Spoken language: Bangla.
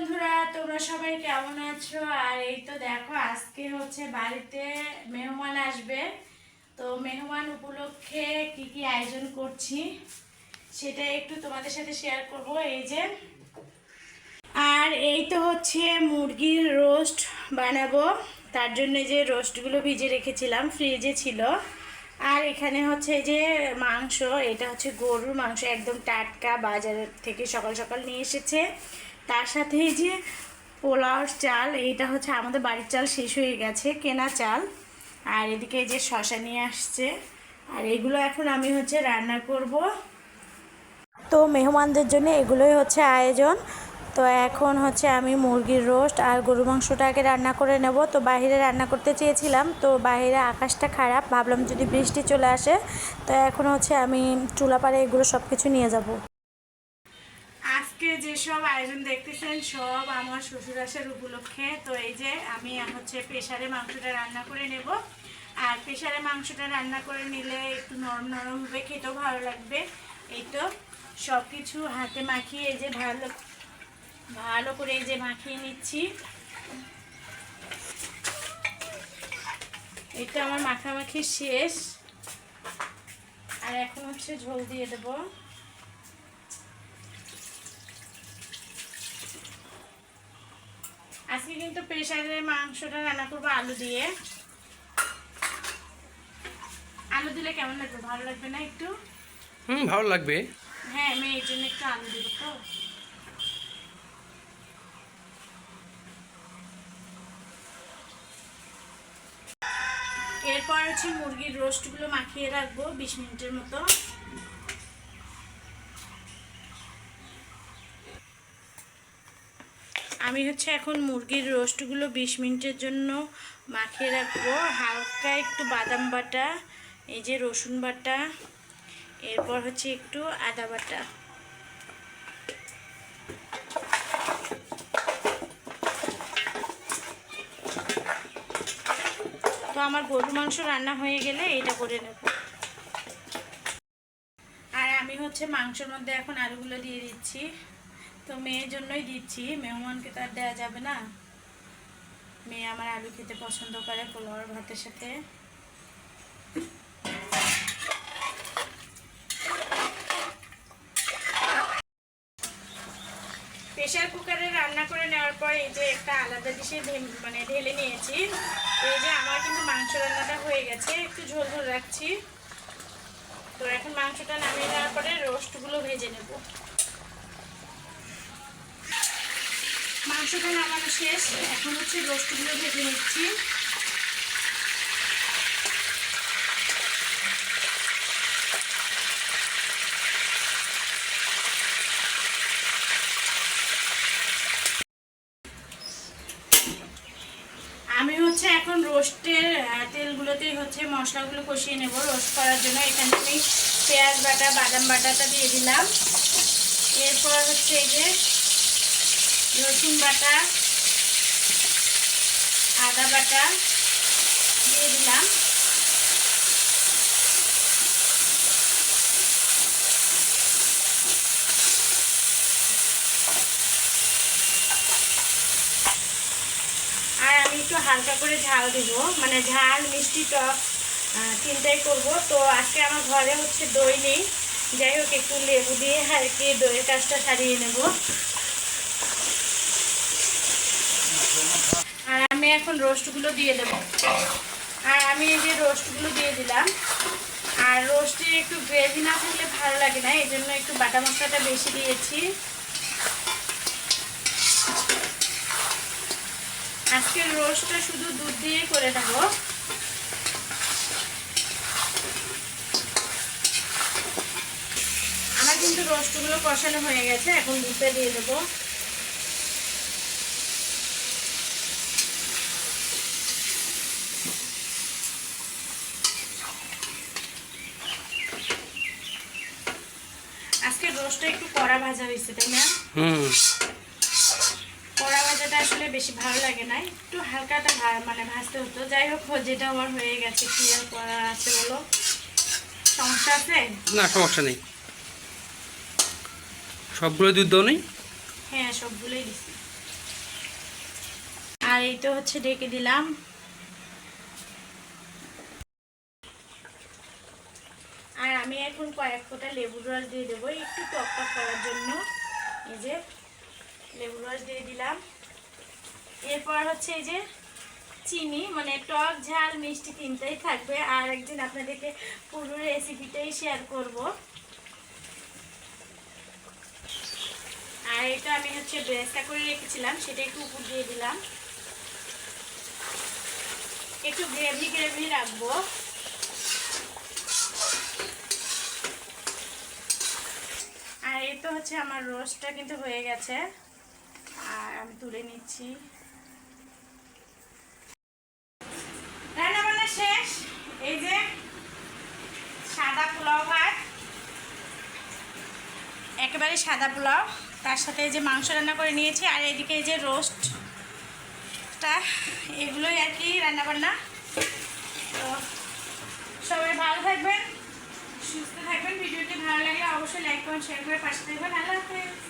বন্ধুরা, তোমরা সবাই কেমন আছো? আর এই তো দেখো, আজকে হচ্ছে বাড়িতে মেহমান আসবে। তো মেহমান উপলক্ষে কি কি আয়োজন করছি, সেটা একটু তোমাদের সাথে শেয়ার করব। এই যে, আর এই তো হচ্ছে মুরগির রোস্ট বানাবো। তার জন্য যে রোস্টগুলো ভিজে রেখেছিলাম ফ্রিজে ছিল। আর এখানে হচ্ছে যে মাংস, এটা হচ্ছে গরুর মাংস, একদম টাটকা বাজারের থেকে সকাল সকাল নিয়ে এসেছে। তার সাথে এই যে পোলাওর চাল, এইটা হচ্ছে আমাদের বাড়ির চাল শেষ হয়ে গেছে, কেনা চাল। আর এদিকে এই যে শশা নিয়ে আসছে। আর এগুলো এখন আমি হচ্ছে রান্না করব। তো মেহমানদের জন্য এগুলোই হচ্ছে আয়োজন। তো এখন হচ্ছে আমি মুরগির রোস্ট আর গরু মাংসটাকে রান্না করে নেব। তো বাইরে রান্না করতে চেয়েছিলাম, তো বাইরে আকাশটা খারাপ। ভাবলাম যদি বৃষ্টি চলে আসে, তো এখন হচ্ছে আমি চুলাপাড়ে এগুলো সব কিছু নিয়ে যাব। আজকে যেসব আয়োজন দেখতেছেন, সব আমার শ্বশুর আসার উপলক্ষে। তো এই যে আমি হচ্ছে প্রেশারে মাংসটা রান্না করে নেব। আর প্রেশারে মাংসটা রান্না করে নিলে একটু নরম নরম হবে, খেতেও ভালো লাগবে। এই তো সব কিছু হাতে মাখিয়ে এই যে ভালো ভালো করে এই যে মাখিয়ে নিচ্ছি। এটা আমার মাখামাখি শেষ। আর এখন হচ্ছে ঝোল দিয়ে দেব। আজকে কিন্তু প্রেশারের মাংসটা রান্না করব আলু দিয়ে। আলু দিলে কেমন লাগবে? ভালো লাগবে না একটু? হুম ভালো লাগবে। হ্যাঁ আমি এই জন্য একটু আলু দেবো তো। এরপর হচ্ছে মুরগির রোস্টগুলো মাখিয়ে রাখব বিশ মিনিটের মতো। আমি হচ্ছে এখন মুরগির রোস্টগুলো বিশ মিনিটের জন্য মাখিয়ে রাখব। হালকা একটু বাদাম বাটা, এই যে রসুন বাটা, এরপর হচ্ছে একটু আদা বাটা। তো আমার গরু মাংস রান্না হয়ে গেলে এটা করে নেব। আর আমি হচ্ছে মাংসের মধ্যে এখন আলুগুলো দিয়ে দিচ্ছি। তো মেয়ের জন্যই দিচ্ছি, মেহমানকে তো আর দেওয়া যাবে না। মেয়ে আমার আলু খেতে পছন্দ করে পোলাওয়ার ভাতের সাথে। প্রেশার কুকারে রান্না করে নেওয়ার পর এই যে একটা আলাদা ডিশে মানে ঢেলে নিয়েছি। এই যে আমার কিন্তু মাংস রান্নাটা হয়ে গেছে, একটু ঝোল ঝোল রাখছি। তো এখন মাংসটা নামিয়ে নেওয়ার পরে রোস্টগুলো ভেজে নেব। মাংসটা নামানো শেষ। এখন হচ্ছে রোস্টগুলো ভেজে নিচ্ছি। আমি হচ্ছে এখন রোস্টের তেলগুলোতেই হচ্ছে মশলাগুলো কষিয়ে নেব। রোস্ট করার জন্য এখানে আমি পেঁয়াজ বাটা, বাদাম বাটাটা দিয়ে দিলাম। এরপর হচ্ছে এই যে রসুন বাটা, আদা বাটা দিয়ে দিলাম। আর আমি একটু হালকা করে ঝাল দেবো মানে ঝাল, মিষ্টি টক তিনটাই করব। তো আজকে আমার ঘরে হচ্ছে দই নেই। যাই হোক, একটু লেবু দিয়ে আর কি দইয়ের কাজটা সারিয়ে নেব আর আমি এখন রোস্টগুলো দিয়ে দেবো। আর আমি এই যে রোস্টগুলো দিয়ে দিলাম। আর রোস্টে একটু গ্রেভি না থাকলে ভালো লাগে না, এই জন্য একটু বাটা মশলাটা বেশি দিয়েছি। আজকের রোস্টটা শুধু দুধ দিয়ে করে দেবো আমার কিন্তু রোস্টগুলো কষানো হয়ে গেছে, এখন দুধটা দিয়ে দেবো। আজকে রোস্টটা একটু কড়া ভাজা হয়েছে তাই না? হুম। কড়া ভাজাটা আসলে বেশি ভালো লাগে না। একটু হালকাটা মানে ভাজতে হতো। যাই হোক যেটা আমার হয়ে গেছে কি আর করা আছে বলো? সমস্যা আছে? না সমস্যা নেই। সবগুলো দুধ দাও নেই হ্যাঁ সবগুলোই দিছি। আর এই তো হচ্ছে ডেকে দিলাম আর আমি এখন কয়েক ফোঁটা লেবুর রস দিয়ে দেবো। একটু টক টক করার জন্য। এই যে লেবুর রস দিয়ে দিলাম। এরপর হচ্ছে এই যে চিনি মানে টক, ঝাল, মিষ্টি তিনটাই থাকবে। আর একদিন আপনাদেরকে পুরো রেসিপিটাই শেয়ার করব। আর এটা আমি হচ্ছে ব্রেস্তা করে রেখেছিলাম, সেটা একটু উপর দিয়ে দিলাম। একটু গ্রেভি গ্রেভি রাখব আর এই তো হচ্ছে আমার রোস্টটা কিন্তু হয়ে গেছে। আর আমি তুলে নিচ্ছি। রান্না বান্না শেষ। এই যে সাদা পোলাও ভাত। একেবারে সাদা পোলাও। তার সাথে যে মাংস রান্না করে নিয়েছি। আর এদিকে যে রোস্টটা, এগুলোই আর কি রান্না বান্না তো সবাই ভালো থাকবেন। সুস্থ থাকবেন ভিডিওটি ভালো লাগলে অবশ্যই লাইক করুন শেয়ার করে পাশে থাকবেন। আল্লাহ হাফেজ।